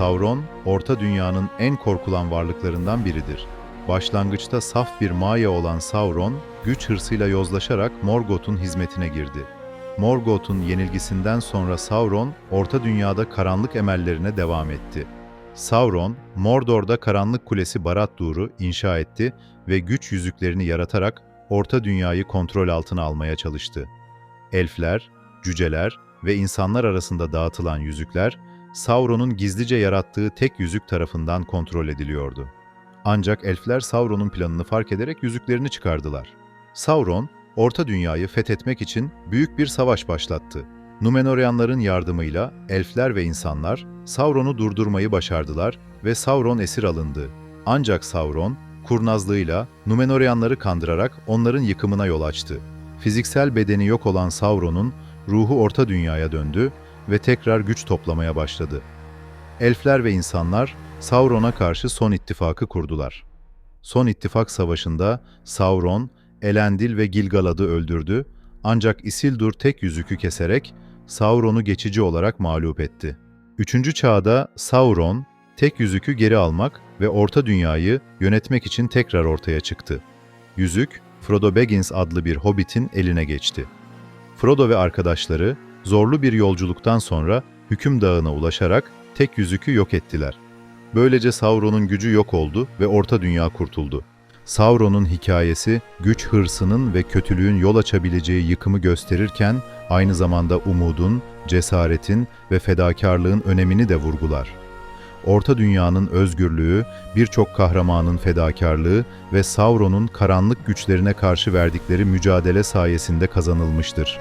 Sauron, Orta Dünya'nın en korkulan varlıklarından biridir. Başlangıçta saf bir Maya olan Sauron, güç hırsıyla yozlaşarak Morgoth'un hizmetine girdi. Morgoth'un yenilgisinden sonra Sauron, Orta Dünya'da karanlık emellerine devam etti. Sauron, Mordor'da Karanlık Kulesi Barad-dûr'u inşa etti ve güç yüzüklerini yaratarak Orta Dünya'yı kontrol altına almaya çalıştı. Elfler, cüceler ve insanlar arasında dağıtılan yüzükler, Sauron'un gizlice yarattığı tek yüzük tarafından kontrol ediliyordu. Ancak elfler Sauron'un planını fark ederek yüzüklerini çıkardılar. Sauron, Orta Dünya'yı fethetmek için büyük bir savaş başlattı. Númenóreanların yardımıyla elfler ve insanlar Sauron'u durdurmayı başardılar ve Sauron esir alındı. Ancak Sauron, kurnazlığıyla Númenóreanları kandırarak onların yıkımına yol açtı. Fiziksel bedeni yok olan Sauron'un ruhu Orta Dünya'ya döndü ve tekrar güç toplamaya başladı. Elfler ve insanlar Sauron'a karşı Son İttifakı kurdular. Son İttifak Savaşı'nda Sauron, Elendil ve Gilgalad'ı öldürdü ancak Isildur tek yüzükü keserek Sauron'u geçici olarak mağlup etti. Üçüncü çağda Sauron, tek yüzükü geri almak ve Orta Dünya'yı yönetmek için tekrar ortaya çıktı. Yüzük, Frodo Baggins adlı bir hobbitin eline geçti. Frodo ve arkadaşları zorlu bir yolculuktan sonra Hüküm Dağı'na ulaşarak tek yüzükü yok ettiler. Böylece Sauron'un gücü yok oldu ve Orta Dünya kurtuldu. Sauron'un hikayesi güç hırsının ve kötülüğün yol açabileceği yıkımı gösterirken aynı zamanda umudun, cesaretin ve fedakarlığın önemini de vurgular. Orta Dünya'nın özgürlüğü, birçok kahramanın fedakarlığı ve Sauron'un karanlık güçlerine karşı verdikleri mücadele sayesinde kazanılmıştır.